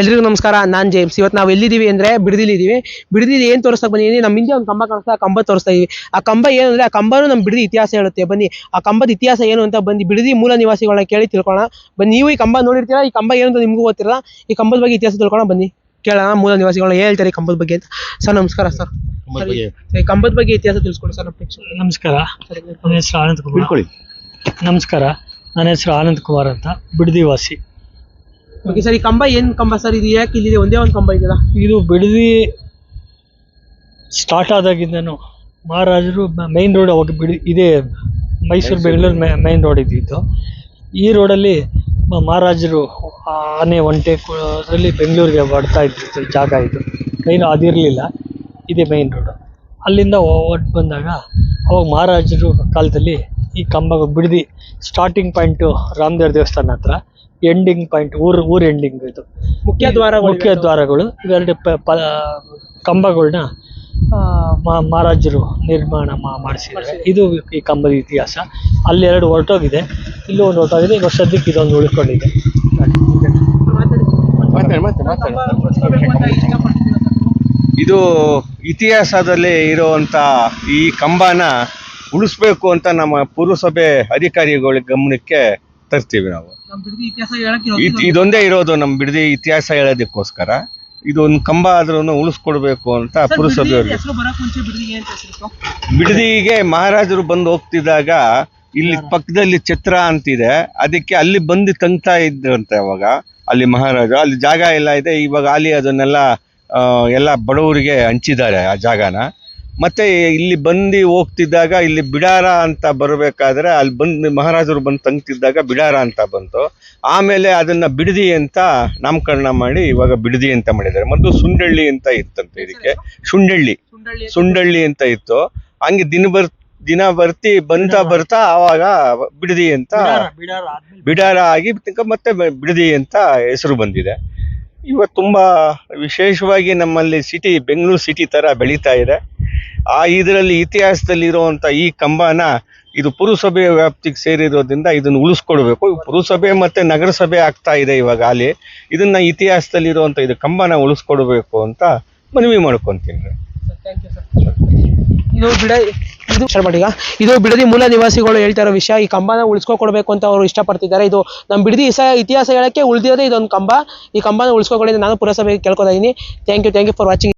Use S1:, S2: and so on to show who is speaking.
S1: ಎಲ್ರಿಗೂ ನಮಸ್ಕಾರ. ನಾನು ಜೇಮ್ಸ್. ಇವತ್ತು ನಾವು ಎಲ್ಲಿದ್ದೀವಿ ಅಂದರೆ ಬಿಡದಿಲಿದ್ದೀವಿ. ಬಿಡದಿಲಿ ಏನು ತೋರಿಸ್ತಾ ಬಂದಿದ್ದೀನಿ ನಮ್ಮ ಹಿಂದೆ ಒಂದು ಕಂಬ ಕಾಣಿಸ್ತಾ ಆ ಕಂಬ ತೋರಿಸ್ತಾ ಇದೀವಿ. ಆ ಕಂಬ ಏನು ಅಂದ್ರೆ ಆ ಕಂಬನು ನಮ್ಮ ಬಿಡದಿ ಇತಿಹಾಸ ಹೇಳುತ್ತೆ. ಬನ್ನಿ ಆ ಕಂಬದ ಇತಿಹಾಸ ಏನು ಅಂತ ಬಂದು ಬಿಡದಿ ಮೂಲ ನಿವಾಸಿಗಳನ್ನ ಕೇಳಿ ತಿಳ್ಕೊಳ್ಳೋಣ. ಬನ್ನಿ ನೀವು ಈ ಕಂಬ ನೋಡಿರ್ತೀರಾ? ಈ ಕಂಬ ಏನು ಅಂತ ನಿಮಗೂ ಗೊತ್ತಿರಲ್ಲ. ಈ ಕಂಬದ ಬಗ್ಗೆ ಇತಿಹಾಸ ತಿಳ್ಕೊಳ್ಳೋಣ. ಬನ್ನಿ ಕೇಳೋಣ ಮೂಲ ನಿವಾಸಿಗಳನ್ನ ಹೇಳ್ತಾರೆ ಈ ಕಂಬದ ಬಗ್ಗೆ ಅಂತ. ಸರ್ ನಮಸ್ಕಾರ ಸರ್.
S2: ಕಂಬದ ಬಗ್ಗೆ.
S1: ಈ ಕಂಬದ ಬಗ್ಗೆ ಇತಿಹಾಸ ತಿಳ್ಸ್ಕೊಡಿ ಸರ್ ನಮ್ಮ
S3: ನಮಸ್ಕಾರ.
S1: ಸರಿ,
S3: ನನ್ನ ಹೆಸರು ಆನಂದ್ ಕುಮಾರ್.
S2: ತಿಳ್ಕೊಳ್ಳಿ
S3: ನಮಸ್ಕಾರ. ನನ್ನ ಹೆಸರು ಆನಂದ್ ಕುಮಾರ್ ಅಂತ. ಬಿಡದಿವಾಸಿ
S1: ಓಕೆ ಸರ್ ಈ ಕಂಬ ಏನು ಕಂಬ ಸರ್? ಇದು ಯಾಕೆ ಇಲ್ಲಿದೆ? ಒಂದೇ ಒಂದು ಕಂಬ ಇದೆಯಲ್ಲ?
S3: ಇದು ಬಿಡದಿ ಸ್ಟಾರ್ಟ್ ಆದಾಗಿಂದನು ಮಹಾರಾಜರು ಮೈನ್ ರೋಡ್ ಅವಾಗ ಬಿಡಿ ಇದೇ ಮೈಸೂರು ಬೆಂಗಳೂರು ಮೈನ್ ರೋಡ್ ಇದ್ದಿದ್ದು. ಈ ರೋಡಲ್ಲಿ ಮಹಾರಾಜರು ಆನೆ ಒಂಟೆ ಅದರಲ್ಲಿ ಬೆಂಗಳೂರಿಗೆ ಬರ್ತಾ ಇದ್ದಿತ್ತು ಜಾಗ ಇದು. ಮೈನ್ ಅದಿರಲಿಲ್ಲ ಇದೇ ಮೈನ್ ರೋಡು ಅಲ್ಲಿಂದ ಹೊಟ್ಟು ಬಂದಾಗ ಅವಾಗ ಮಹಾರಾಜರು ಕಾಲದಲ್ಲಿ ಈ ಕಂಬ ಬಿಡದಿ ಸ್ಟಾರ್ಟಿಂಗ್ ಪಾಯಿಂಟ್ ರಾಮದೇವ್ರ ದೇವಸ್ಥಾನ ಹತ್ರ. ಎಂಡಿಂಗ್ ಪಾಯಿಂಟ್ ಊರು ಊರ್ ಎಂಡಿಂಗ್ ಇದು.
S1: ಮುಖ್ಯ ದ್ವಾರ
S3: ಮುಖ್ಯ ದ್ವಾರಗಳು. ಇವೆರಡು ಪ- ಪ ಕಂಬಗಳನ್ನ ಮಹಾರಾಜರು ನಿರ್ಮಾಣ ಮಾಡಿಸಿದ್ದಾರೆ. ಇದು ಈ ಕಂಬದ ಇತಿಹಾಸ. ಅಲ್ಲಿ ಎರಡು ಹೊರಟೋಗಿದೆ. ಇಲ್ಲೂ ಒಂದು ಹೊರಟೋಗಿದೆ. ಈಗ ಸದ್ಯಕ್ಕೆ ಇದೊಂದು ಉಳ್ಕೊಂಡಿದೆ.
S2: ಇದು ಇತಿಹಾಸದಲ್ಲಿ ಇರುವಂತ ಈ ಕಂಬನ ಉಳಿಸ್ಬೇಕು ಅಂತ ನಮ್ಮ ಪುರಸಭೆ ಅಧಿಕಾರಿಗಳ ಗಮನಕ್ಕೆ ತರ್ತೀವಿ ನಾವು. ಇದ್- ಇದೊಂದೇ ಇರೋದು ನಮ್ಮ ಬಿಡದಿ ಇತಿಹಾಸ ಹೇಳೋದಕ್ಕೋಸ್ಕರ. ಇದು ಒಂದು ಕಂಬ ಆದ್ರೂ ಉಳಿಸ್ಕೊಡ್ಬೇಕು ಅಂತ ಪುರಸಭೆಯವ್ರಿಗೆ.
S1: ಹೆಸರು ಬರಕ್ ಮುಂಚೆ ಬಿಡದಿಗೆ ಅಂತ ಹೆಸರಿತ್ತು?
S2: ಬಿಡದಿಗೆ ಮಹಾರಾಜರು ಬಂದು ಹೋಗ್ತಿದ್ದಾಗ ಇಲ್ಲಿ ಪಕ್ಕದಲ್ಲಿ ಛತ್ರ ಅಂತಿದೆ. ಅದಕ್ಕೆ ಅಲ್ಲಿ ಬಂದು ತಂಗ್ತಾ ಇದ್ರಂತೆ ಅವಾಗ. ಅಲ್ಲಿ ಮಹಾರಾಜ ಅಲ್ಲಿ ಜಾಗ ಎಲ್ಲ ಇದೆ. ಇವಾಗ ಅಲ್ಲಿ ಅದನ್ನೆಲ್ಲ ಆ, ಎಲ್ಲ ಬಡವರಿಗೆ ಹಂಚಿದ್ದಾರೆ ಆ ಜಾಗನ. ಮತ್ತೆ ಇಲ್ಲಿ ಬಂದು ಹೋಗ್ತಿದ್ದಾಗ ಇಲ್ಲಿ ಬಿಡಾರ ಅಂತ ಬರಬೇಕಾದ್ರೆ ಅಲ್ಲಿ ಬಂದು ಮಹಾರಾಜರು ಬಂದು ತಂಗ್ತಿದ್ದಾಗ ಬಿಡಾರ ಅಂತ ಬಂತು. ಆಮೇಲೆ ಅದನ್ನ ಬಿಡದಿ ಅಂತ ನಾಮಕರಣ ಮಾಡಿ ಇವಾಗ ಬಿಡದಿ ಅಂತ ಮಾಡಿದ್ದಾರೆ. ಮೊದಲು ಸುಂಡಳ್ಳಿ ಅಂತ ಇತ್ತಂತೆ ಇದಕ್ಕೆ. ಸುಂಡಳ್ಳಿ.
S1: ಸುಂಡಳ್ಳಿ
S2: ಅಂತ. ಇತ್ತು. ಹಂಗೆ ದಿನ ಬರ್ ದಿನ ಬರ್ತಿ ಬಂತಾ ಬರ್ತಾ ಆವಾಗ ಬಿಡದಿ ಅಂತ ಬಿಡಾರ ಆಗಿ ಮತ್ತೆ ಬಿಡದಿ ಅಂತ ಹೆಸರು ಬಂದಿದೆ. ಇವತ್ತು ತುಂಬಾ ವಿಶೇಷವಾಗಿ ನಮ್ಮಲ್ಲಿ ಸಿಟಿ ಬೆಂಗಳೂರು ಸಿಟಿ ತರ ಬೆಳೀತಾ ಇದೆ. ಆ ಇದರಲ್ಲಿ ಇತಿಹಾಸದಲ್ಲಿ ಇರುವಂತ ಈ ಕಂಬನ ಇದು ಪುರಸಭೆ ವ್ಯಾಪ್ತಿಗೆ ಸೇರಿರೋದ್ರಿಂದ ಇದನ್ನು ಉಳಿಸ್ಕೊಡ್ಬೇಕು. ಪುರಸಭೆ ಮತ್ತೆ ನಗರಸಭೆ ಆಗ್ತಾ ಇದೆ ಇವಾಗ ಅಲ್ಲಿ ಇದನ್ನ ಇತಿಹಾಸದಲ್ಲಿ ಇರುವಂತ ಇದು ಕಂಬನ ಉಳಿಸ್ಕೊಡ್ಬೇಕು ಅಂತ ಮನವಿ ಮಾಡ್ಕೊಂತೀನಿ.
S1: ಇದು ಬಿಡ, ಇದು ಶರ್ಮಟ್ ಈಗ. ಇದು ಬಿಡದಿ ಮೂಲ ನಿವಾಸಿಗಳು ಹೇಳ್ತಾ ಇರೋ ವಿಷಯ, ಈ ಕಂಬನ ಉಳಿಸ್ಕೊಡ್ಬೇಕು ಅಂತ ಅವರು ಇಷ್ಟಪಡ್ತಿದ್ದಾರೆ. ಇದು ನಮ್ಮ ಬಿಡದಿ ಇಸ, ಇತಿಹಾಸ ಹೇಳಕ್ಕೆ ಉಳಿದಿರೋದೇ ಇದೊಂದು ಕಂಬ. ಈ ಕಂಬನ ಉಳಿಸ್ಕೊಕೊಳ್ಳಿ ನಾನು ಪುರಸಭೆಗೆ ಕೇಳ್ಕೊತಾ ಇದ್ದೀನಿ thank you thank you for watching